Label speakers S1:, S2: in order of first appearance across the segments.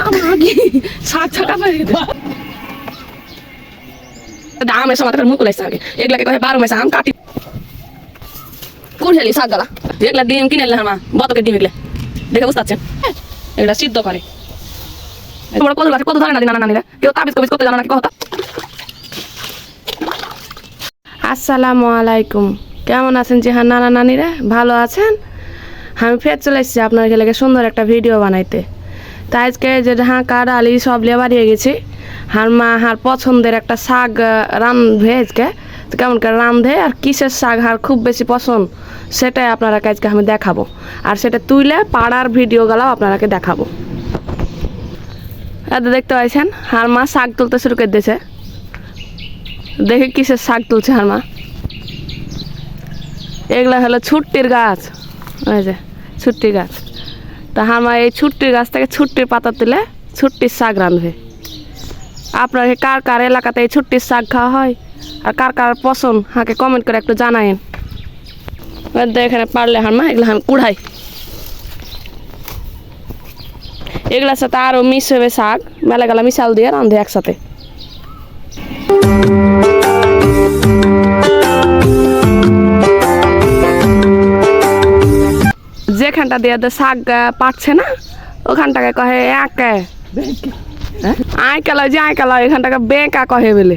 S1: আমাকে মাথার মুখ আগে। বারো কাটি। কোন ডিম কিনে এলে ডিম দেখে বুঝতে পারছেন সিদ্ধ করে। কত কত না নানিরা? কেউ আসসালামু আলাইকুম। কেমন আছেন জিহান নানা নানিরা? ভালো আছেন? আমি ফের চলে এসেছি আপনার সুন্দর একটা ভিডিও বানাইতে। তাই আজকে যে হাঁ হাঁকা ডালি সব লিয়ে বাড়িয়ে গেছি। হার মা হার পছন্দের একটা শাক আহ, রান্ধবে আজকে। তো কেমন করে রান্ধে আর কিসের শাক হার খুব বেশি পছন্দ সেটাই আপনারা আজকে আমি দেখাবো। আর সেটা তুইলে পাড়ার ভিডিওগুলো আপনারাকে দেখাবো। এত দেখতে পাইছেন? হার মা শাক তুলতে শুরু করে দিয়েছে। দেখে কিসের শাক তুলছে হার মা। এগুলা হলো ছুট্টির গাছ। ওই যে ছুট্টির গাছ। তা আমার এই ছুট্টির গাছ থেকে ছুট্টির পাতা তুলে ছুট্টির শাক রাঁধবে। আপনার কার কার এলাকাতে এই ছুট্টির শাক খাওয়া হয়? আর কার কার পছন্দ? হাঁকে কমেন্ট করে একটু জানায়েন। এখানে পারলে হার মা, এগুলো হান কুড়াই। এগুলার সাথে আরও মিস হবে শাক মেলা গেলা মিশাল দিয়ে রাঁধে একসাথে। যেখানটা দিয়ে শাক পাচ্ছে না ওখানটাকে কহে একে। আয় কেলা যে আয় কেলা এখানটাকে বেঁকা কহে বলে।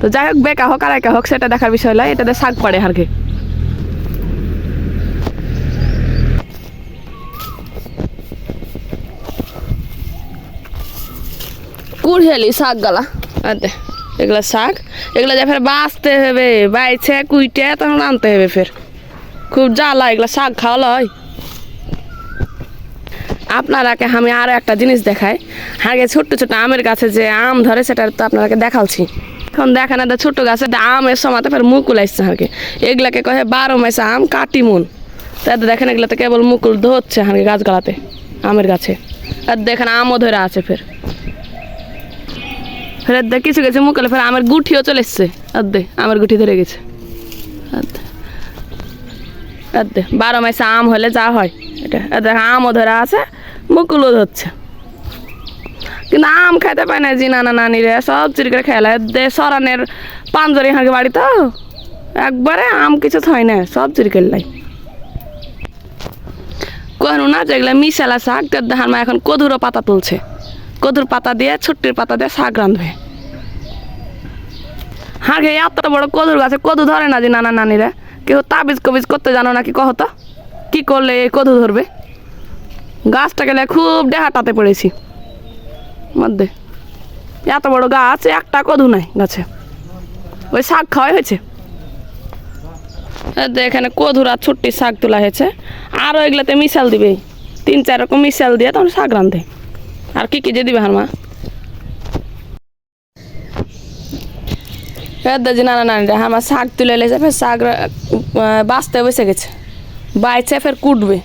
S1: তো যাই হোক বেঁকা হোক আর একা হোক সেটা দেখার বিষয় নয় এটাতে শাক পড়ে আর কি কুড়হেলি শাক গালা আদে এগুলা শাক এগুলা যে ফের বাঁচতে হবে বাইছে কুইটে তখন আনতে হবে ফের। খুব জ্বালা এগুলা শাক খাওয়া লয়। আপনারাকে আমি আরও একটা জিনিস দেখাই। আগে ছোট্ট ছোট্ট আমের গাছে যে আম ধরে, সেটা তো আপনারাকে দেখালছি এখন দেখেন এটা ছোট্ট গাছে আমের সময়তে ফের মুকুল আসছে কি এগুলাকে কহে বারো মাসে আম কাটিমুন। তাই দেখেন এগুলাতে কেবল মুকুল ধরছে কি গাছগালাতে, আমের গাছে। আর দেখেন আমও ধরে আছে ফের। ফের দেখ কিছু গেছে মুকুলে ফের আমের গুঠিও চলে এসছে। আর দে, আমের গুঠি ধরে গেছে। আর বারো মাসে আম হলে যা হয়, এটা। দেখ আমও ধরা আছে, মুকুলও ধরছে। কিন্তু আম খাইতে পায় না জি নানা নানিরে, সব চুরি করে খেলা দে সরানের পাঞ্জরি হাঁকে বাড়ি তো, একবারে আম কিছু হয় না, সব চুরি করে লাই। কোহনু না যেগুলো মিশালা শাক দেখার মা এখন কদুরও পাতা তুলছে। কদুর পাতা দিয়ে, ছুট্টির পাতা দিয়ে শাক রাঁধবে। হাঁকে এত বড় কদুর গাছে কদু ধরে না যে নানা নানিরা। কেউ তাবিজ কবিজ করতে জানো নাকি কহ তো? কি করলে কদু ধরবে? গাছটা গেলে খুব ডেহাটাতে পড়েছি। মধ্যে এত বড় গাছ, একটা কদু নাই গাছে। ওই শাক খাওয়াই হয়েছে। এখানে কদুর আর ছুট্টি শাক তোলা হয়েছে। আরও এগুলাতে মিশাল দিবে। তিন চার রকম মিশাল দিয়ে তখন শাক রাঁধে। আর কি কি যে দিবে হারমা? দাজি নানা নানিরা আমার শাক তুলে লেছে, ফের শাক বাঁচতে বসে গেছে। বাইছে, ফের কুটবে।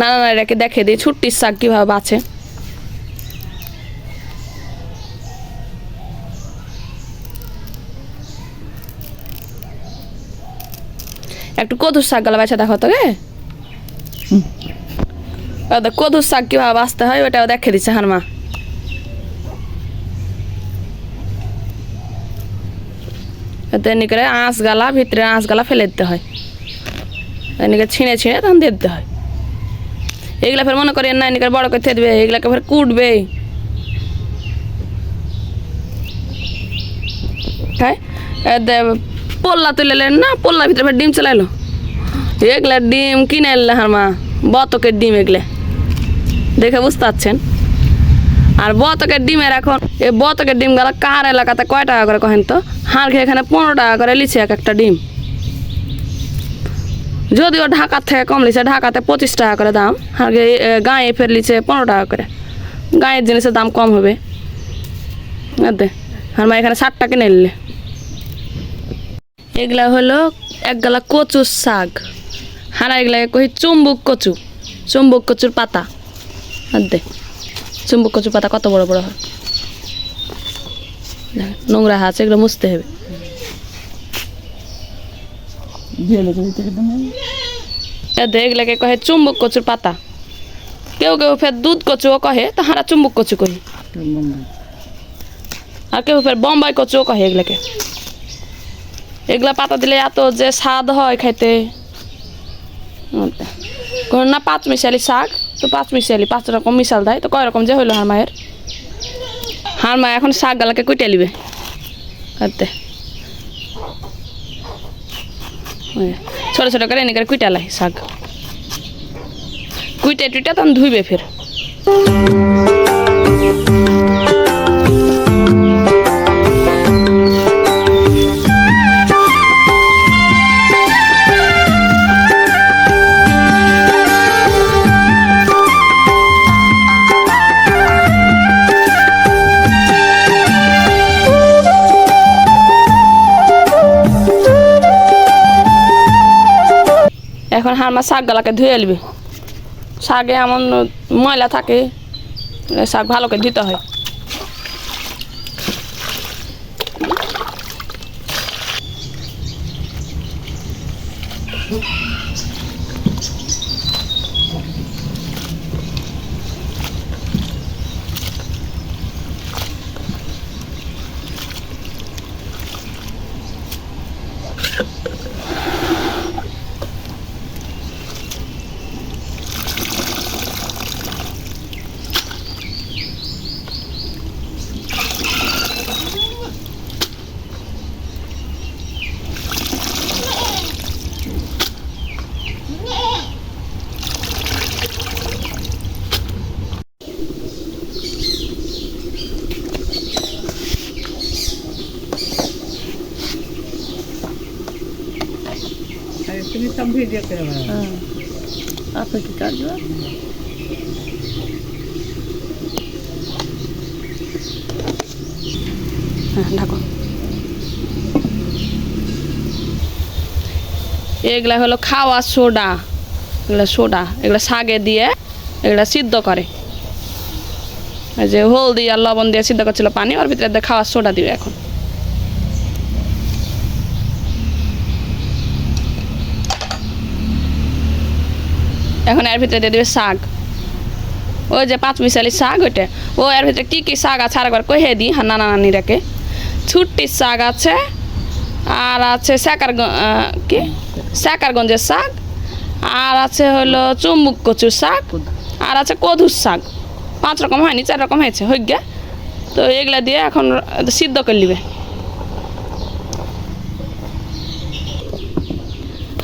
S1: নানা নানিরাকে দেখে দিই ছুট্টির শাক কীভাবে বাঁচে। একটু কদুর শাক গালা বাছা দেখো তোকে কদুর শাক কীভাবে বাঁচতে হয়, ওটাও দেখে দিচ্ছে হার মা এতে এমনি করে আঁশ গালা, ভিতরে আঁশ গালা ফেলে দিতে হয়। এনিকে ছিঁড়ে ছিঁড়ে তখন দিয়ে দিতে হয়। এগুলা ফের মনে করি না এনিকে বড় করে থে দিবে, এগুলাকে ফের কুটবে। হ্যাঁ পোল্লা তুলে না, পোল্লার ভিতরে ফের ডিম চলে এলো। এগুলা ডিম কিনে এলে হার মা বতকের ডিম এগুলা। দেখে বুঝতে পারছেন আর বতকের ডিমের এখন এই বতকের ডিম গেলা কার এলাকাতে কয় টাকা করে কহেন তো? হাঁড় খেয়ে এখানে পনেরো টাকা করে লিছে এক একটা ডিম। যদিও ঢাকার থেকে কম লিছে ঢাকাতে পঁচিশ টাকা করে দাম। আর গাঁয়ে ফের লিছে পনেরো টাকা করে। গাঁয়ের জিনিসের দাম কম হবে। দে, আর মা এখানে ষাট টাকা নিলে। এগুলা হলো এক গালা কচুর শাক। হারা এগুলাকে কহি চুম্বুক কচু। চুম্বুক কচুর পাতা। আর দে। চুম্বুক কচুর পাতা কত বড় বড় হয়। নোংরা হাত এগুলো মুছতে হবে।
S2: যেতে
S1: কহে চুম্বক কচুর পাতা। কেউ কেউ ফের দুধ কচুও কহে তো হারা চুম্বক কচু কহি আর কেউ ফের বোম্বাই কচুও কহে এগুলাকে। এগুলা পাতা দিলে এত যে স্বাদ হয় খাইতে। না পাঁচ মিশালি শাক। তো পাঁচ মিশালি পাঁচ রকম মিশাল দেয়। তো কয় রকম যে হইল হার মায়ের? হার মা এখন শাক গালাকে কুইটে লিবে। কাটতে ছোট ছোট করে এনে করে কুইটা লাই শাক। কুইটা টুইটা তখন ধুইবে ফের। এখন হারমা শাক গালাকে ধুয়ে আলবে শাকে এমন ময়লা থাকে শাক ভালো করে দিতে হয়।
S2: তুমি সব ভিডিও।
S1: আপনি কি কাটবে হ্যাঁ এগুলা হলো খাওয়া সোডা। এগুলা সোডা, এগুলা শাগে দিয়ে এগুলা সিদ্ধ করে। যে হলদি আর লবণ দিয়ে সিদ্ধ করছিল পানি, ওর ভিতরে দিয়ে খাওয়ার সোডা দিবে এখন। এখন এর ভিতরে দিয়ে দেবে শাক। ওই যে পাঁচ মিশালি শাক ওইটা। ও এর ভিতরে কী কী শাক আছে আরেকবার কহে দিই হ্যাঁ নানা নানিরাকে ছুট্টির শাক আছে, আর আছে শাকার কি? শাকারগঞ্জের শাক, আর আছে হলো চুম্বুক কচুর শাক, আর আছে কদুর শাক। পাঁচ রকম হয়নি, চার রকম হয়েছে হয়ে গে তো এগুলা দিয়ে এখন সিদ্ধ করে নিবে।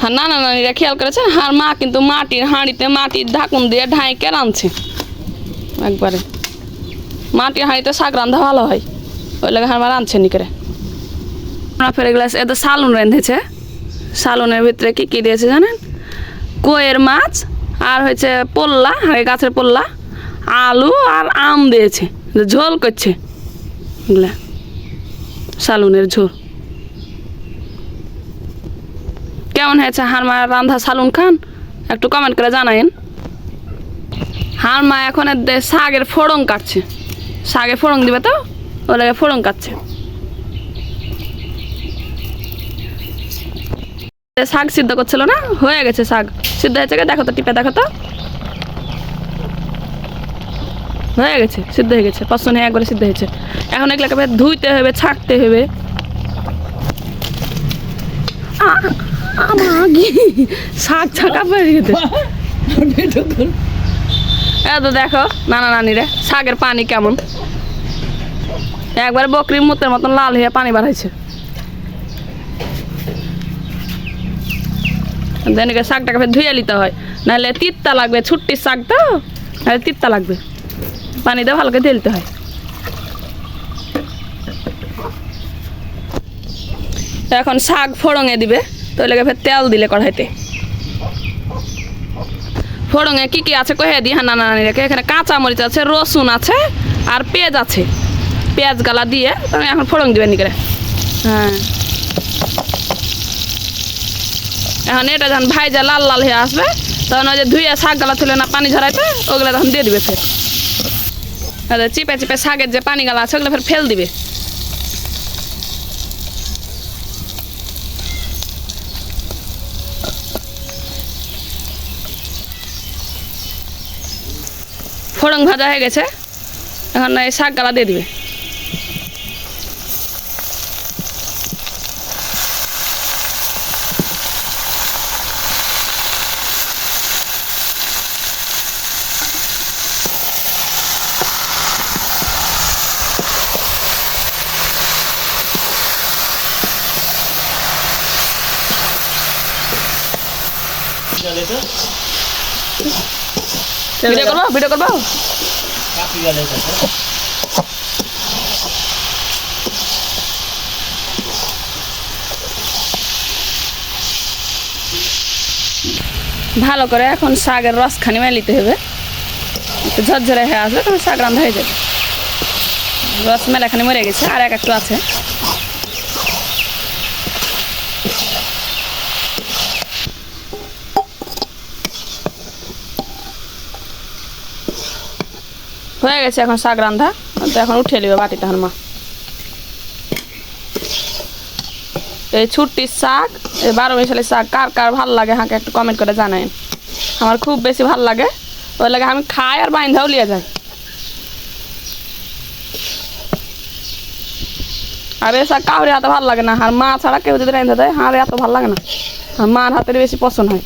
S1: হ্যাঁ না না নানিরা খেয়াল করেছে আর মা কিন্তু মাটির হাঁড়িতে মাটির ঢাকুন দিয়ে ঢাইকে রাঁধছে। একবারে। মাটির হাঁড়িতে শাক রান্ধা ভালো হয়। ওই লাগে আমার রাঁধছে নি করে। আমরা ফের এগুলো এত সালুন রেঁধেছে। সালুনের ভিতরে কি কি দিয়েছে জানেন? কইয়ের মাছ আর হয়েছে পোল্লা হাঁড়ি গাছের পোল্লা, আলু আর আম দিয়েছে। ঝোল করছে। এগুলা সালুনের ঝোল। কেমন হয়েছে? হারমা রান্ধা সালুন খান? একটু কমেন্ট করে জানাইন। হারমা এখন শাগের ফোড়ন কাটছে। শাগে ফোড়ন দিবে তো? ওর ফোড়ন কাটছে। শাক সিদ্ধ করছিল না? হয়ে গেছে শাক সিদ্ধ হয়েছে? দেখো তো টিপে, দেখো তো। হয়ে গেছে, সিদ্ধ হয়ে গেছে। পছন্দ হয়ে একবারে সিদ্ধ হয়েছে। এখন এগুলোকে এবার ধুইতে হবে, ছাকতে হবে। আমাগি শাক ছাকা পেয়ে গেছে। এত দেখো, নানা নানিরে, শাকের পানি কেমন? একবারে বকরির মুতের মতন লাল হয়ে পানি বাড়াইছে দেনিকে শাকটাকে ধুয়ে নিতে হয়। নাহলে তিত্তা লাগবে, ছুট্টির শাক তো? নাহলে তিত্তা লাগবে। পানি দিয়ে ভালো করে দিয়ে দিতে হয়। এখন শাক ফোড়ঙে দিবে। তো ওই লেগে ফের তেল দিলে কড়াইতে। ফোড়ঙে কি কি আছে কহে দি হ্যাঁ নানা নানি রেখে এখানে কাঁচা মরিচ আছে রসুন আছে আর পেঁয়াজ আছে। পেঁয়াজ গালা দিয়ে তবে এখন ফোড়ন দিবেন নি করে হ্যাঁ। এখন এটা যখন ভাইজা লাল লাল হয়ে আসবে তখন ওই যে ধুয়ে শাক গালা তুলে না পানি ঝরাইতে ওগুলো তখন দিয়ে দিবে ফের। চিপে চিপে শাকের যে পানি গালা আছে ওগুলো ফের ফেল দিবে। ফোড়ং ভাজা হয়ে গেছে। এখন এই শাক গালা দিয়ে দিবে। ভিডিও করব ভিডিও করব ভালো করে এখন শাকের রসখানি মেলিতে হবে। একটু ঝরঝরে হয়ে আসবে তখন শাক রান্না হয়ে যাবে। রস মেলাখানি মরে গেছে আর এক একটু আছে। হয়ে গেছে এখন শাক রান্ধা তো এখন উঠে নেবে বাটিতে এখন মা। এই ছুটির শাক, এই বারো মিশালের শাক কার কার ভালো লাগে হাঁকে একটু কমেন্ট করে জানাই আমার খুব বেশি ভালো লাগে। ওই লাগে আমি খাই আর বাইন্ধাও লিয়ে যাই। আর এই শাক কাউরে হাতে ভালো লাগে না। আর মা ছাড়া কেউ যদি রান্ধা দেয়, হাঁড়ে এত ভালো লাগে না। আর মার হাতের বেশি পছন্দ হয়।